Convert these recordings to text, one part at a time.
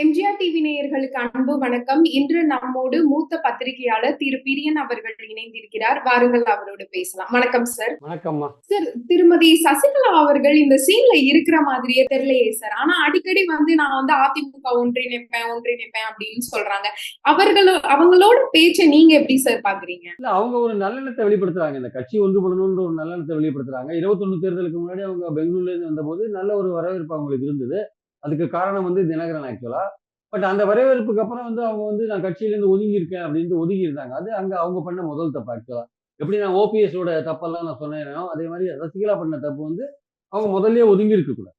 MGR TV நேயர்களுக்கு அன்பு வணக்கம். இன்று நம்மோடு மூத்த பத்திரிகையாளர் திரு பிரியன் அவர்கள் இணைந்திருக்கிறார். வாருங்கள் அவரோடு பேசலாம். வணக்கம் சார் வணக்கம்மா. சார் திருமதி சசிகலா அவர்கள் இந்த சீன்ல இருக்கிற மாதிரியே தெரியலையே சார் ஆனா அடிக்கடி வந்து நான் வந்து அதிமுக ஒன்றிணைப்பேன் ஒன்றிணைப்பேன் அப்படின்னு சொல்றாங்க. அவர்களோ அவங்களோட பேச்சை நீங்க எப்படி சார் பாக்குறீங்க? இல்ல அவங்க ஒரு நல்லெண்ணத்தை வெளிப்படுத்துறாங்க. இந்த கட்சி ஒன்றுபடணும்ன்ற ஒரு நல்லெண்ணத்தை வெளிப்படுத்துறாங்க. இருபத்தொன்னு தேர்தலுக்கு முன்னாடி அவங்க பெங்களூர்ல இருந்து வந்தபோது நல்ல ஒரு வரவேற்பு அவங்களுக்கு இருந்தது. அதுக்கு காரணம் வந்து தினகரன் ஆக்சுவலா பட் அந்த வரவேற்புக்கு அப்புறம் வந்து அவங்க வந்து நான் கட்சியிலேருந்து ஒதுங்கி இருக்கேன் அப்படின்ட்டு ஒதுங்கி இருந்தாங்க அது அங்க அவங்க பண்ண முதல் தப்பு ஆக்சுவலா எப்படி நான் ஓபிஎஸோட தப்பெல்லாம் நான் சொன்னேனோ அதே மாதிரி சசிகலா பண்ண தப்பு வந்து அவங்க முதல்லயே ஒதுங்கி கூடாது.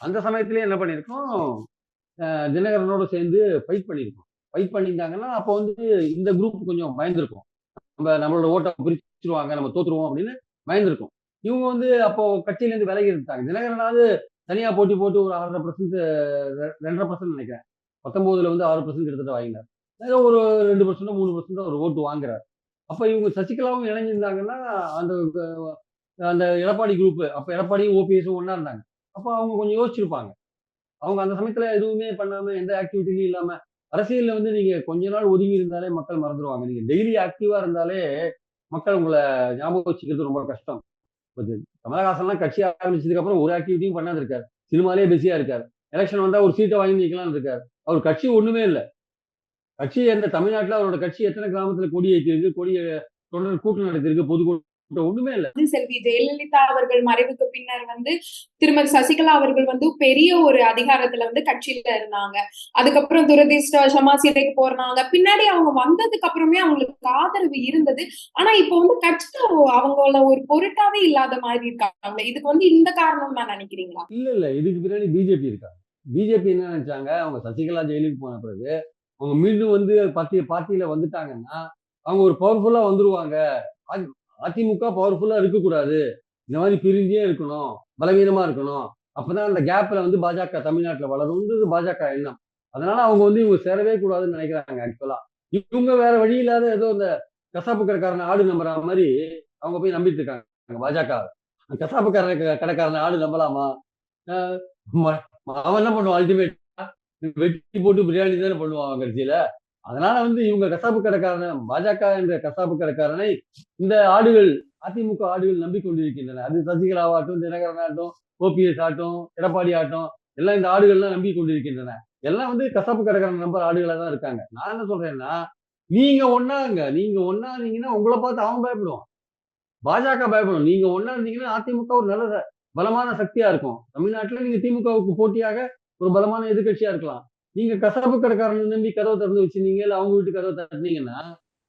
அந்த சமயத்திலேயே என்ன பண்ணியிருக்கோம்? தினகரனோட சேர்ந்து ஃபைட் பண்ணியிருக்கோம். ஃபைட் பண்ணியிருந்தாங்கன்னா அப்போ வந்து இந்த குரூப் கொஞ்சம் பயந்துருக்கும். நம்ம நம்மளோட ஓட்டை பிரிச்சிருவாங்க நம்ம தோத்துருவோம் அப்படின்னு பயந்துருக்கும். இவங்க வந்து அப்போ கட்சியிலேருந்து விலகி இருந்தாங்க. தினகரனாவது தனியாக போட்டி போட்டு ஒரு ஆறரை பர்சன்ட் ரெண்டரை பர்சன்ட் நினைக்கிறேன். பத்தொம்போதுல வந்து ஆறு பர்சன்ட் கிட்டத்தட்ட வாங்கினார். ஏதோ ஒரு ரெண்டு பர்சன்டோ மூணு பர்சன்டோ ஒரு ஓட்டு வாங்குறாரு. அப்போ இவங்க சசிகலாவும் இணைஞ்சிருந்தாங்கன்னா அந்த அந்த எடப்பாடி குரூப் அப்போ எடப்பாடியும் ஓபிஎஸும் ஒன்றா இருந்தாங்க. அப்போ அவங்க கொஞ்சம் யோசிச்சிருப்பாங்க. அவங்க அந்த சமயத்தில் எதுவுமே பண்ணாமல் எந்த ஆக்டிவிட்டிலையும் இல்லாமல் அரசியலில் வந்து நீங்கள் கொஞ்ச நாள் ஒதுங்கி இருந்தாலே மக்கள் மறந்துடுவாங்க நீங்கள் டெய்லி ஆக்டிவாக இருந்தாலே மக்கள் உங்களை ஞாபகம் வச்சுக்கிறது ரொம்ப கஷ்டம். கமலஹாசன்லாம் கட்சி ஆரம்பிச்சதுக்கு அப்புறம் ஒரு ஆக்டிவிட்டியும் பண்ணாது இருக்காரு. சினிமாலே பிஸியா இருக்காரு. எலெக்ஷன் வந்தா ஒரு சீட்டை வாங்கி நிக்கலாம்னு இருக்காரு. அவர் கட்சி ஒண்ணுமே இல்லை. கட்சி எந்த தமிழ்நாட்டுல அவரோட கட்சி எத்தனை கிராமத்துல கொடி ஏற்றிருக்கு கொடி தொடர் கூட்டம் நடத்திருக்கு பொதுக்கூட்டம் செல்வி ஜெயலலிதா அவர்கள் மறைவுக்கு பின்னர் வந்து திருமதி சசிகலா அவர்கள் வந்து பெரிய ஒரு அதிகாரத்துல வந்து கட்சியில இருந்தாங்க. அதுக்கப்புறம் துரதிர்ஷ்டவசமா சிறைக்கு போறாங்க பின்னாடி அவங்க வந்ததுக்கு அப்புறமே அவங்களுக்கு ஆதரவு இருந்தது. ஆனா இப்போ வந்து கட்சியில அவங்கள ஒரு பொருட்டாவே இல்லாத மாதிரி இருக்காங்க இதுக்கு வந்து இந்த காரணம் தான் நினைக்கிறீங்களா? இல்ல இல்ல. இதுக்கு பின்னாடி பிஜேபி இருக்காங்க. பிஜேபி என்ன நினைச்சாங்க? அவங்க சசிகலா ஜெயிலுக்கு போன பிறகு அவங்க மீண்டும் வந்து பார்ட்டி பார்ட்டியில வந்துட்டாங்கன்னா அவங்க ஒரு பவர்ஃபுல்லா வந்துருவாங்க. அதிமுக பவர்ஃபுல்லா இருக்கக்கூடாது. இந்த மாதிரி பிரிஞ்சே இருக்கணும் பலவீனமா இருக்கணும். அப்பதான் அந்த கேப்ல வந்து பாஜக தமிழ்நாட்டுல வளரும்ன்றது பாஜக எண்ணம். அதனால அவங்க வந்து இவங்க சேரவே கூடாதுன்னு நினைக்கிறாங்க ஆக்சுவலா இவங்க வேற வழி இல்லாத ஏதோ இந்த கசாப்பு கடைக்காரன ஆடு நம்புற மாதிரி அவங்க போய் நம்பிட்டு இருக்காங்க பாஜக. கசாப்பு கடைக்காரன் கடைக்காரன ஆடு நம்பலாமா? ம- அவன் என்ன பண்ணுவான் அல்டிமேட் வெட்டி போட்டு பிரியாணி தானே பண்ணுவான் கட்சியில? அதனால வந்து இவங்க கசாப்பு கடைக்காரன் பாஜக என்ற கசாப்பு கடைக்காரனை இந்த ஆடுகள் அதிமுக ஆடுகள் நம்பிக்கொண்டிருக்கின்றன. அது சசிகலாவாகட்டும் தினகரன் ஆகட்டும் ஓபிஎஸ் ஆகட்டும் எடப்பாடி ஆகட்டும் எல்லாம் இந்த ஆடுகள்லாம் நம்பி கொண்டிருக்கின்றன எல்லாம் வந்து கசாப்பு கடைக்காரன் நம்பர் ஆடுகளா தான் இருக்காங்க. நான் என்ன சொல்றேன்னா நீங்க ஒன்னாங்க நீங்க ஒன்னா இருந்தீங்கன்னா உங்களை பார்த்து அவன் பயப்படுவான். பாஜக பயப்படும். நீங்க ஒன்னா இருந்தீங்கன்னா அதிமுக ஒரு நல்ல ச- பலமான சக்தியா இருக்கும். தமிழ்நாட்டுல நீங்க திமுகவுக்கு போட்டியாக ஒரு பலமான எதிர்கட்சியா இருக்கலாம். நீங்க கசாப்பு கடைக்காரனை நம்பி கதவை திறந்து வச்சிருந்தீங்க இல்ல அவங்க வீட்டு கதவை திறந்தீங்கன்னா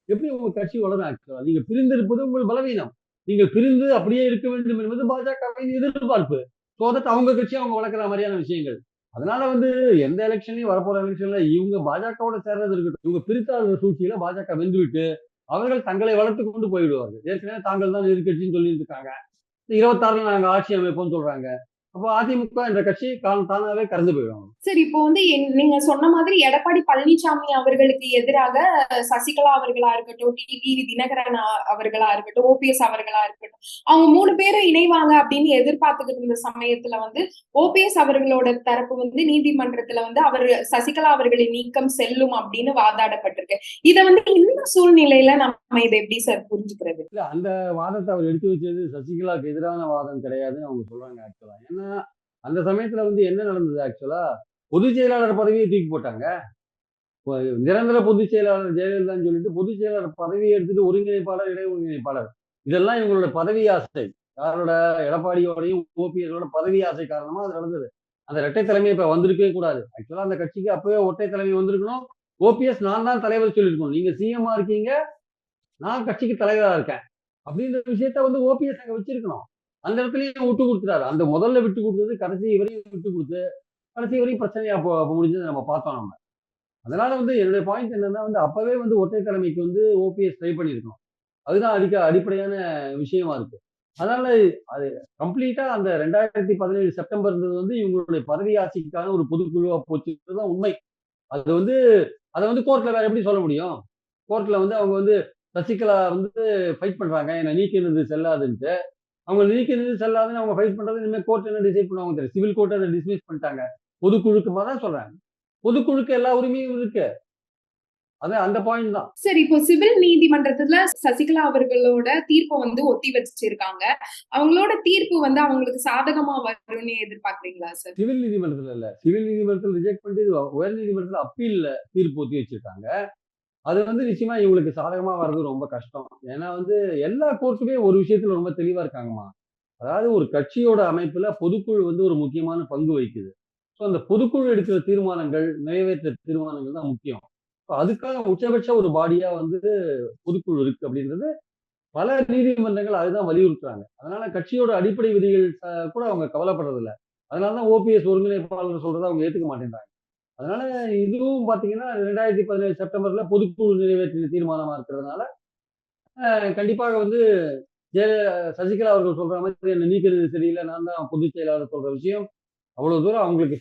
எப்படி உங்க கட்சி வளரும் ஆக்சுவலா நீங்க பிரிந்திருப்பது உங்கள் பலவீனம். நீங்கள் பிரிந்து அப்படியே இருக்க வேண்டும் என்பது பாஜகவின் எதிர்பார்ப்பு. ஸோ அவங்க கட்சி அவங்க வளர்க்குற மாதிரியான விஷயங்கள். அதனால வந்து எந்த எலெக்ஷன்லயும் வரப்போற எலெக்ஷன்ல இவங்க பாஜகவோட சேர்றது இருக்கட்டும். இவங்க பிரித்தாளர் சூழ்ச்சியில பாஜக வென்றுவிட்டு அவர்கள் தங்களை வளர்த்து கொண்டு போயிடுவார்கள் ஏற்கனவே தாங்கள் தான் எதிர்கட்சின்னு சொல்லிட்டு இருக்காங்க இருபத்தாறுல நாங்க ஆட்சி அமைப்போம்னு சொல்றாங்க. அப்போ அதிமுக என்ற கட்சி காலம் தானாவே கறந்து போயிடும். சரி இப்போ வந்து நீங்க சொன்ன மாதிரி எடப்பாடி பழனிசாமி அவர்களுக்கு எதிராக சசிகலா அவர்களா இருக்கட்டும் டிடிவி தினகரன் அவர்களா இருக்கட்டும் ஓபிஎஸ் அவர்களா இருக்கட்டும் அவங்க மூணு பேரும் இணைவாங்க அப்படின்னு எதிர்பார்த்துக்கிட்டு இருந்த சமயத்துல வந்து ஓபிஎஸ் அவர்களோட தரப்பு வந்து நீதிமன்றத்துல வந்து அவர் சசிகலா அவர்களின் நீக்கம் செல்லும் அப்படின்னு வாதாடப்பட்டிருக்கு. இத வந்து இந்த சூழ்நிலையில நம்ம இதை எப்படி சார் புரிஞ்சுக்கிறது? இல்ல அந்த வாதத்தை அவர் எடுத்து வச்சது சசிகலாவுக்கு எதிரான வாதம் கிடையாதுன்னு அவங்க சொல்றாங்க ஆக்சுவலா ஏன்னா அந்த சமயத்துல வந்து என்ன நடந்தது ஆக்சுவலா பொதுச் செயலாளர் பதவியை தூக்கி போட்டாங்க. நிரந்தர பொதுச் செயலாளர் ஜெயலலிதான்னு சொல்லிட்டு பொதுச் செயலாளர் பதவியை எடுத்துட்டு ஒருங்கிணைப்பாளர் இடை ஒருங்கிணைப்பாளர். இதெல்லாம் இவங்களோட பதவி ஆசை. யாரோட? எடப்பாடியோடையும் ஓபிஎஸோட பதவி ஆசை காரணமா அது நடந்தது. அந்த இரட்டை தலைமை இப்ப வந்திருக்கவே கூடாது. ஆக்சுவலா அந்த கட்சிக்கு அப்பவே ஒற்றை தலைமை வந்திருக்கணும். ஓபிஎஸ் நான் தான் தலைவர் சொல்லியிருக்கணும். நீங்க சிஎம்மா இருக்கீங்க. நான் கட்சிக்கு தலைவரா இருக்கேன். அப்படின்ற விஷயத்த வந்து ஓபிஎஸ் அங்க வச்சிருக்கணும். அந்த இடத்துலயும் விட்டு கொடுத்துட்டாரு. அந்த முதல்ல விட்டு கொடுத்தது கடைசி வரையும் விட்டு கொடுத்து கடைசி வரையும் பிரச்சனையா முடிஞ்சதை முடிஞ்சது நம்ம பார்த்தோம் நம்ம. அதனால வந்து என்னுடைய பாயிண்ட் என்னன்னா வந்து அப்பவே வந்து ஒற்றை தலைமைக்கு வந்து ஓபிஎஸ் ட்ரை பண்ணியிருக்கணும் அதுதான் அடிக்க அடிப்படையான விஷயமா இருக்கு. அதனால அது கம்ப்ளீட்டா அந்த ரெண்டாயிரத்தி பதினேழு செப்டம்பர் வந்து இவங்களுடைய பதவி ஆட்சிக்கான ஒரு பொதுக்குழுவா போச்சுன்றதுதான் உண்மை. அது வந்து அதை வந்து கோர்ட்ல வேற எப்படி சொல்ல முடியும்? கோர்ட்ல வந்து அவங்க வந்து சசிகலா வந்து ஃபைட் பண்றாங்க. என்னை நீக்கினது செல்லாதுன்ட்டு. அவங்க நீக்கினது செல்லாதுன்னு அவங்க ஃபைட் பண்றது இனிமேல் கோர்ட் என்ன டிசைட் பண்ணுவாங்க தெரியும் சிவில் கோர்ட் அதை டிஸ்மிஸ் பண்ணிட்டாங்க. பொதுக்குழுக்கு தான் சொல்றாங்க. பொதுக்குழுக்கு எல்லா உரிமையும் இருக்கு. அது அந்த பாயிண்ட் தான். சார் இப்போ சிவில் நீதிமன்றத்துல சசிகலா அவர்களோட தீர்ப்பை வந்து ஒத்தி வச்சிருக்காங்க. அவங்களோட தீர்ப்பு வந்து அவங்களுக்கு சாதகமா வரும்னு எதிர்பார்க்கறீங்களா சார் சிவில் நீதிமன்றத்துல இல்ல. சிவில் நீதிமன்றத்தில் ரிஜெக்ட் பண்ணிட்டு உயர் நீதிமன்றத்தில் அப்பீல்ல தீர்ப்பு ஒத்தி வச்சிருக்காங்க. அது வந்து நிச்சயமா இவங்களுக்கு சாதகமா வர்றது ரொம்ப கஷ்டம். ஏன்னா வந்து எல்லா கோர்ஸுமே ஒரு விஷயத்துல ரொம்ப தெளிவா இருக்காங்கம்மா. அதாவது ஒரு கட்சியோட அமைப்புல பொதுக்குழு வந்து ஒரு முக்கியமான பங்கு வகிக்குது. ஸோ அந்த பொதுக்குழு எடுக்கிற தீர்மானங்கள் நிறைவேற்ற தீர்மானங்கள் தான் முக்கியம். ஸோ அதுக்காக உச்சபட்ச ஒரு பாடியா வந்து பொதுக்குழு இருக்கு அப்படின்றது பல நீதிமன்றங்கள் அதுதான் வலியுறுத்துறாங்க. அதனால கட்சியோட அடிப்படை விதிகள் கூட அவங்க கவலைப்படுறதில்ல. அதனாலதான் ஓபிஎஸ் ஒருங்கிணைப்பாளர் சொல்றதை அவங்க ஏத்துக்க மாட்டேங்கிறாங்க அதனால இதுவும் பாத்தீங்கன்னா ரெண்டாயிரத்தி பதினேழு செப்டம்பர்ல பொதுக்குழு நிறைவேற்றின தீர்மானமா இருக்கிறதுனால கண்டிப்பாக வந்து ஜெய சசிகலா அவர்கள் சொல்ற மாதிரி என்ன நீக்கிறது சரியில்லை. நான் தான் பொதுச் செயலாளர் சொல்ற விஷயம். அவ்வளவு தூரம் அவங்களுக்கு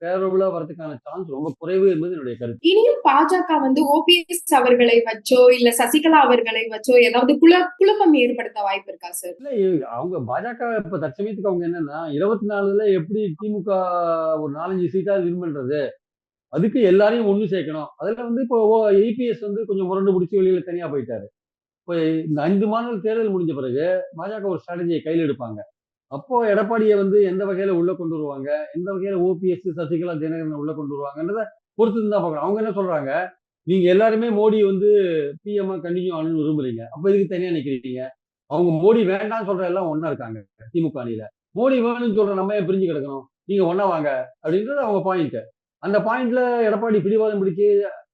ஃபேவரபுளா வரதுக்கான சான்ஸ் ரொம்ப குறைவு என்பது என்னுடைய கருத்து. இனியும் பாஜக வந்து ஓபிஎஸ் அவர்களை வச்சோ இல்ல சசிகலா அவர்களை வச்சோ ஏதாவது குழ குழப்பம் ஏற்படுத்த வாய்ப்பு இருக்கா சார் இல்ல அவங்க பாஜக இப்ப தற்சமயத்துக்கு அவங்க என்னன்னா இருபத்தி நாலுல எப்படி திமுக ஒரு நாலஞ்சு சீட்டா வின் பண்றது? அதுக்கு எல்லாரையும் ஒன்று சேர்க்கணும். அதில் வந்து இப்போ ஏபிஎஸ் வந்து கொஞ்சம் முரண்டு பிடிச்சி வெளியில் தனியாக போயிட்டாரு. இப்போ இந்த ஐந்து மாநில தேர்தல் முடிஞ்ச பிறகு பாஜக ஒரு ஸ்ட்ராட்டஜியை கையில் எடுப்பாங்க. அப்போ எடப்பாடியை வந்து எந்த வகையில உள்ள கொண்டு வருவாங்க? எந்த வகையில ஓபிஎஸ் சசிகலா தினகரன் உள்ள கொண்டு வருவாங்கன்றத பொறுத்து தான் பார்க்கணும். அவங்க என்ன சொல்றாங்க? நீங்க எல்லாருமே மோடி வந்து பிஎம்ஆ கண்டினியூ ஆகணும்னு விரும்புறீங்க. அப்ப இதுக்கு தனியா நிக்கிறீங்க? அவங்க மோடி வேண்டாம்னு சொல்ற எல்லாம் ஒன்றா இருக்காங்க திமுக அணியில. மோடி வேணும்னு சொல்ற நம்ம ஏன் பிரிஞ்சு கிடக்கணும்? நீங்க ஒன்றா வாங்க அப்படின்றது அவங்க பாயிண்ட் அந்த பாயிண்ட்ல எடப்பாடி பிடிவாதம் பிடிச்சு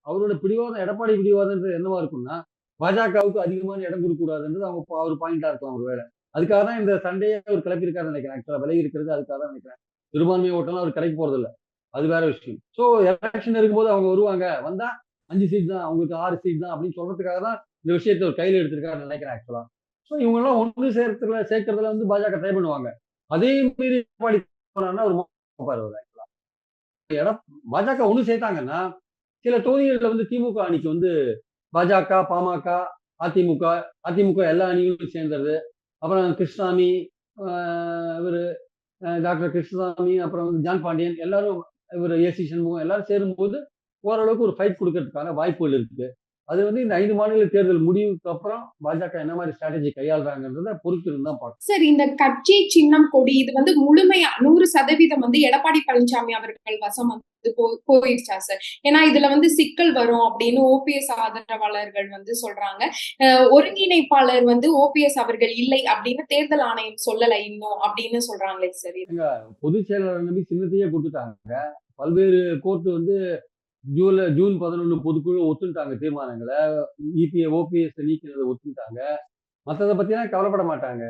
அவரோட பிடிவாதம் எடப்பாடி பிடிவாதம்ன்றது என்னவா இருக்கும்னா பாஜகவுக்கு அதிகமான இடம் கொடுக்கக்கூடாதுன்றது அவங்க அவர் ஒரு பாயிண்டா இருக்கும் ஒரு வேலை. அதுக்காக தான் இந்த சண்டையை அவர் கிளப்பியிருக்காரு நினைக்கிறேன். ஆக்சுவலா விலகி இருக்கிறது அதுக்காக தான் நினைக்கிறேன். சிறுபான்மை ஓட்டெல்லாம் அவர் கிடைக்க போறது இல்லை அது வேற விஷயம். ஸோ எலெக்ஷன் இருக்கும்போது அவங்க வருவாங்க. வந்தா அஞ்சு சீட் தான் அவங்களுக்கு ஆறு சீட் தான் அப்படின்னு சொல்றதுக்காக தான் இந்த விஷயத்த ஒரு கையில் எடுத்திருக்காருன்னு நினைக்கிறேன் ஆக்சுவலா ஸோ இவங்க எல்லாம் ஒன்று சேர்த்துல சேர்க்கறதுல வந்து பாஜக ட்ரை பண்ணுவாங்க. அதே மீறி எடப்பாடி ஒரு பாரு பாஜக ஒன்று சேர்த்தாங்கன்னா சில தொகுதிகளில் வந்து திமுக அணிக்கு வந்து பாஜக பாமக அதிமுக அதிமுக எல்லா அணிகளும் சேர்ந்தது. அப்புறம் கிருஷ்ணசாமி இவர் டாக்டர் கிருஷ்ணசாமி அப்புறம் வந்து ஜான் பாண்டியன் எல்லாரும் இவர் ஏசி சண்முகம் எல்லாரும் சேரும்போது ஓரளவுக்கு ஒரு ஃபைட் கொடுக்கறதுக்கான வாய்ப்புகள் இருக்கு. அது வந்து இந்த ஐந்து மாநில தேர்தல் முடிவுக்கு அப்புறம் பாஜக என்ன மாதிரி ஸ்ட்ராட்டஜி கையாளுறாங்கன்றத பொறுத்து இருந்தா பார்க்கணும். சார் இந்த கட்சி சின்னம் கொடி இது வந்து முழுமையா நூறு சதவீதம் வந்து எடப்பாடி பழனிசாமி அவர்கள் வசம் வந்து போ- போயிடுச்சா சார்? ஏன்னா இதுல வந்து சிக்கல் வரும் அப்படின்னு ஓபிஎஸ் ஆதரவாளர்கள் வந்து சொல்றாங்க. ஒருங்கிணைப்பாளர் வந்து ஓபிஎஸ் அவர்கள் இல்லை அப்படின்னு தேர்தல் ஆணையம் சொல்லல இன்னும் அப்படின்னு சொல்றாங்களே சார் பொதுச் செயலாளர் நம்பி சின்னத்தையே கொடுத்துட்டாங்க. பல்வேறு கோர்ட் வந்து ஜூலை ஜூன் பதினொன்று பொதுக்குழு ஒத்துட்டாங்க தீர்மானங்களை. இபிஏ ஓபிஎஸ் நீக்கிறத ஒத்துட்டாங்க மற்றதை பற்றிலாம் கவலைப்பட மாட்டாங்க.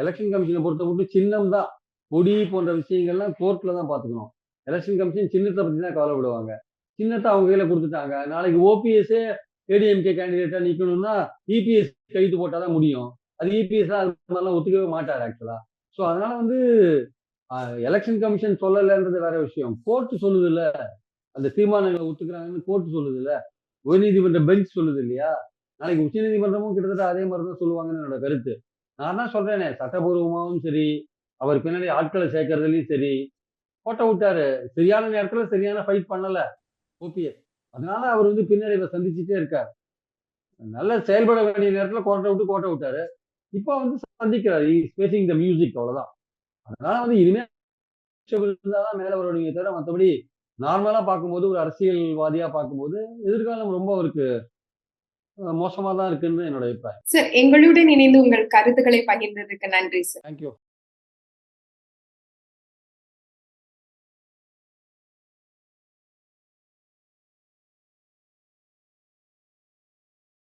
எலெக்ஷன் கமிஷனை பொறுத்த மட்டும் சின்னம் தான். கொடி போன்ற விஷயங்கள்லாம் கோர்ட்டில் தான் பார்த்துக்கணும். எலெக்ஷன் கமிஷன் சின்னத்தை பற்றி தான் கவலைப்படுவாங்க. சின்னத்தை அவங்க கையில் கொடுத்துட்டாங்க. நாளைக்கு ஓபிஎஸ்ஸே ஏடிஎம்கே கேண்டிடேட்டாக நிற்கணும்னா இபிஎஸ் கைது போட்டாதான் முடியும். அது இபிஎஸ் அது மாதிரிலாம் ஒத்துக்கவே மாட்டார் ஆக்சுவலாக ஸோ அதனால வந்து எலெக்ஷன் கமிஷன் சொல்லலைன்றது வேற விஷயம். கோர்ட் சொல்லுது இல்லை. அந்த தீர்மானங்களை ஒத்துக்கிறாங்கன்னு கோர்ட் சொல்லுது இல்ல உயர்நீதிமன்ற பெஞ்ச் சொல்லுது இல்லையா? நாளைக்கு உச்சநீதிமன்றமும் கிட்டத்தட்ட அதே மாதிரி தான் சொல்லுவாங்கன்னு என்னோட கருத்து. நான் தான் சொல்றேனே சட்டபூர்வமாகவும் சரி அவர் பின்னாடி ஆட்களை சேர்க்கறதுலையும் சரி. கோட்டை விட்டாரு. சரியான நேரத்துல சரியான ஃபைட் பண்ணல ஓபிஎஸ் அதனால அவர் வந்து பின்னடைவை சந்திச்சுட்டே இருக்கார். நல்ல செயல்பட வேண்டிய நேரத்துல கோட்டை விட்டு கோட்டை விட்டாரு. இப்போ வந்து சந்திக்கிறார். ஸ்பேசிங் த மியூசிக் அவ்வளவுதான். அதனால வந்து இனிமே இருந்தாதான் மேல வருவீங்க தவிர மற்றபடி நார்மலா பார்க்கும்போது ஒரு அரசியல்வாதியா பார்க்கும்போது எதிர்காலம் ரொம்ப அவருக்கு அஹ், மோசமா தான் இருக்குன்னு என்னோட அபிப்பிராயம். சார் எங்களுடன் இணைந்து உங்கள் கருத்துக்களை பகிர்ந்ததுக்கு நன்றி சார் தேங்க்யூ